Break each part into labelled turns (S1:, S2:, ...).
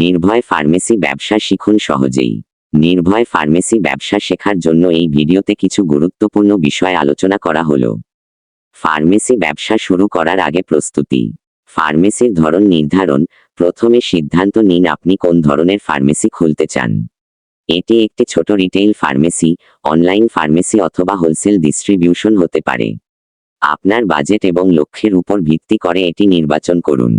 S1: নির্ভয় ফার্মেসি ব্যবসা শিখুন সহজেই। নির্ভয় ফার্মেসি ব্যবসা শেখার জন্য এই ভিডিওতে কিছু গুরুত্বপূর্ণ বিষয় আলোচনা করা হলো। ফার্মেসি ব্যবসা শুরু করার আগে প্রস্তুতি। ফার্মেসির ধরন নির্ধারণ, প্রথমে সিদ্ধান্ত নিন আপনি কোন ধরনের ফার্মেসি খুলতে চান। এটি একটি ছোট রিটেইল ফার্মেসি, অনলাইন ফার্মেসি অথবা হোলসেল ডিস্ট্রিবিউশন হতে পারে। আপনার বাজেট এবং লক্ষ্যের উপর ভিত্তি করে এটি নির্বাচন করুন।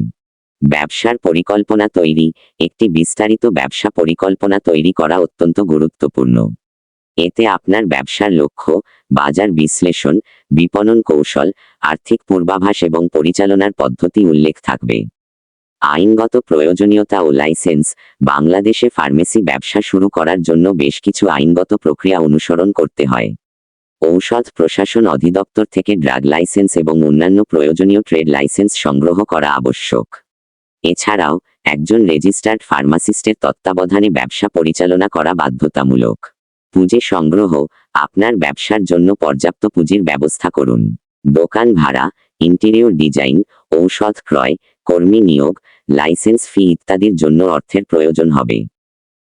S1: ব্যবসার পরিকল্পনা তৈরি। একটি বিস্তারিত ব্যবসা পরিকল্পনা তৈরি করা অত্যন্ত গুরুত্বপূর্ণ। এতে আপনার ব্যবসার লক্ষ্য, বাজার বিশ্লেষণ, বিপণন কৌশল, আর্থিক পূর্বাভাস এবং পরিচালনার পদ্ধতি উল্লেখ থাকবে। আইনগত প্রয়োজনীয়তা ও লাইসেন্স, বাংলাদেশে ফার্মেসি ব্যবসা শুরু করার জন্য বেশ কিছু আইনগত প্রক্রিয়া অনুসরণ করতে হয়। ঔষধ প্রশাসন অধিদপ্তর থেকে ড্রাগ লাইসেন্স এবং অন্যান্য প্রয়োজনীয় ট্রেড লাইসেন্স সংগ্রহ করা আবশ্যক। এছাড়াও, একজন রেজিস্টার্ড ফার্মাসিস্টের তত্ত্বাবধানে ব্যবসা পরিচালনা করা বাধ্যতামূলক। পুঁজি সংগ্রহ, আপনার ব্যবসার জন্য পর্যাপ্ত পুঁজির ব্যবস্থা করুন। দোকান ভাড়া, ইন্টেরিয়র ডিজাইন, ঔষধ ক্রয়, কর্মী নিয়োগ, লাইসেন্স ফি ইত্যাদির জন্য অর্থের প্রয়োজন হবে।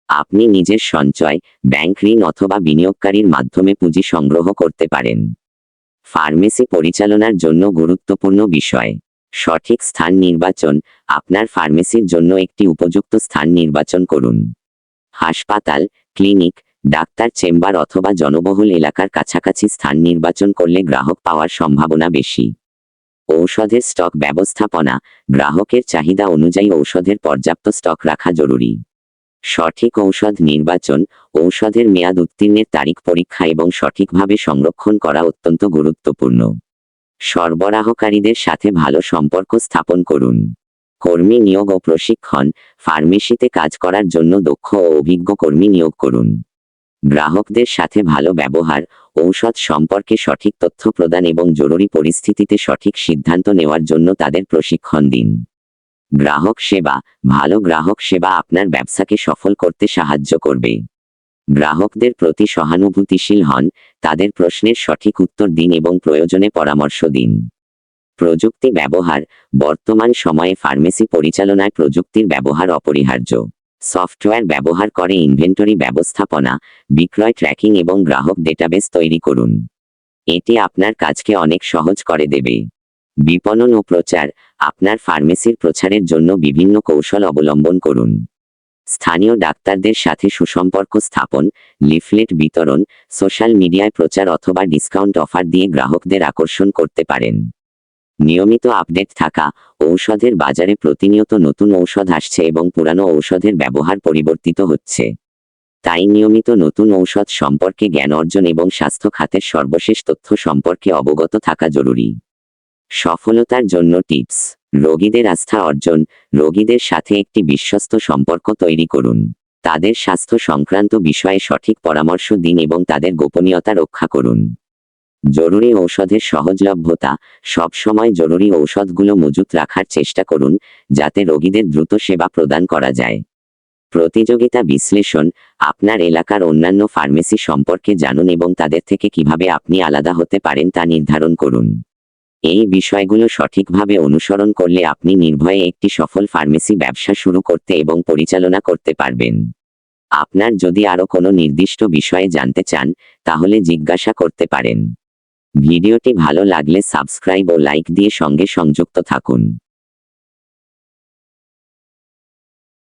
S1: আপনি নিজের সঞ্চয়, ব্যাংক ঋণ অথবা বিনিয়োগকারীর মাধ্যমে পুঁজি সংগ্রহ করতে পারেন। ফার্মেসি পরিচালনার জন্য গুরুত্বপূর্ণ বিষয়। সঠিক স্থান নির্বাচন, আপনার ফার্মেসির জন্য একটি উপযুক্ত স্থান নির্বাচন করুন। হাসপাতাল, ক্লিনিক, ডাক্তার চেম্বার অথবা জনবহুল এলাকার কাছাকাছি স্থান নির্বাচন করলে গ্রাহক পাওয়ার সম্ভাবনা বেশি। ঔষধের স্টক ব্যবস্থাপনা, গ্রাহকের চাহিদা অনুযায়ী ঔষধের পর্যাপ্ত স্টক রাখা জরুরি। সঠিক ঔষধ নির্বাচন, ঔষধের মেয়াদ উত্তীর্ণের তারিখ পরীক্ষা এবং সঠিকভাবে সংরক্ষণ করা অত্যন্ত গুরুত্বপূর্ণ। সরবরাহকারীদের সাথে ভালো সম্পর্ক স্থাপন করুন। কর্মী নিয়োগ ও প্রশিক্ষণ, ফার্মেসিতে কাজ করার জন্য দক্ষ ও অভিজ্ঞ কর্মী নিয়োগ করুন। গ্রাহকদের সাথে ভালো ব্যবহার, ঔষধ সম্পর্কে সঠিক তথ্য প্রদান এবং জরুরি পরিস্থিতিতে সঠিক সিদ্ধান্ত নেওয়ার জন্য তাদের প্রশিক্ষণ দিন। গ্রাহক সেবা, ভালো গ্রাহক সেবা আপনার ব্যবসাকে সফল করতে সাহায্য করবে। গ্রাহকদের প্রতি সহানুভূতিশীল হন, তাদের প্রশ্নের সঠিক উত্তর দিন এবং প্রয়োজনে পরামর্শ দিন। প্রযুক্তি ব্যবহার, বর্তমান সময়ে ফার্মেসি পরিচালনায় প্রযুক্তির ব্যবহার অপরিহার্য। সফটওয়্যার ব্যবহার করে ইনভেন্টরি ব্যবস্থাপনা, বিক্রয় ট্র্যাকিং এবং গ্রাহক ডেটাবেস তৈরি করুন। এটি আপনার কাজকে অনেক সহজ করে দেবে। বিপণন ও প্রচার, আপনার ফার্মেসির প্রচারের জন্য বিভিন্ন কৌশল অবলম্বন করুন। স্থানীয় ডাক্তারদের সাথে সুসম্পর্ক স্থাপন, লিফলেট বিতরণ, সোশ্যাল মিডিয়ায় প্রচার অথবা ডিসকাউন্ট অফার দিয়ে গ্রাহকদের আকর্ষণ করতে পারেন। নিয়মিত আপডেট থাকা, ঔষধের বাজারে প্রতিনিয়ত নতুন ঔষধ আসছে এবং পুরানো ঔষধের ব্যবহার পরিবর্তিত হচ্ছে। তাই নিয়মিত নতুন ঔষধ সম্পর্কে জ্ঞান অর্জন এবং স্বাস্থ্য খাতের সর্বশেষ তথ্য সম্পর্কে অবগত থাকা জরুরি। সফলতার জন্য টিপস। রোগীদের আস্থা অর্জন, রোগীদের সাথে একটি বিশ্বস্ত সম্পর্ক তৈরি করুন। তাদের স্বাস্থ্য সংক্রান্ত বিষয়ে সঠিক পরামর্শ দিন এবং তাদের গোপনীয়তা রক্ষা করুন। জরুরি ঔষধের সহজলভ্যতা সবসময় জরুরি ঔষধগুলো মজুত রাখার চেষ্টা করুন, যাতে রোগীদের দ্রুত সেবা প্রদান করা যায়। প্রতিযোগিতা বিশ্লেষণ, আপনার এলাকার অন্যান্য ফার্মেসি সম্পর্কে জানুন এবং তাদের থেকে কীভাবে আপনি আলাদা হতে পারেন তা নির্ধারণ করুন। এই বিষয়গুলো সঠিকভাবে অনুসরণ করলে আপনি নির্ভয়ে একটি সফল ফার্মেসি ব্যবসা শুরু করতে এবং পরিচালনা করতে পারবেন। আপনার যদি আরও কোনো নির্দিষ্ট বিষয়ে জানতে চান, তাহলে জিজ্ঞাসা করতে পারেন। ভিডিওটি ভালো লাগলে সাবস্ক্রাইব ও লাইক দিয়ে সঙ্গে সংযুক্ত থাকুন।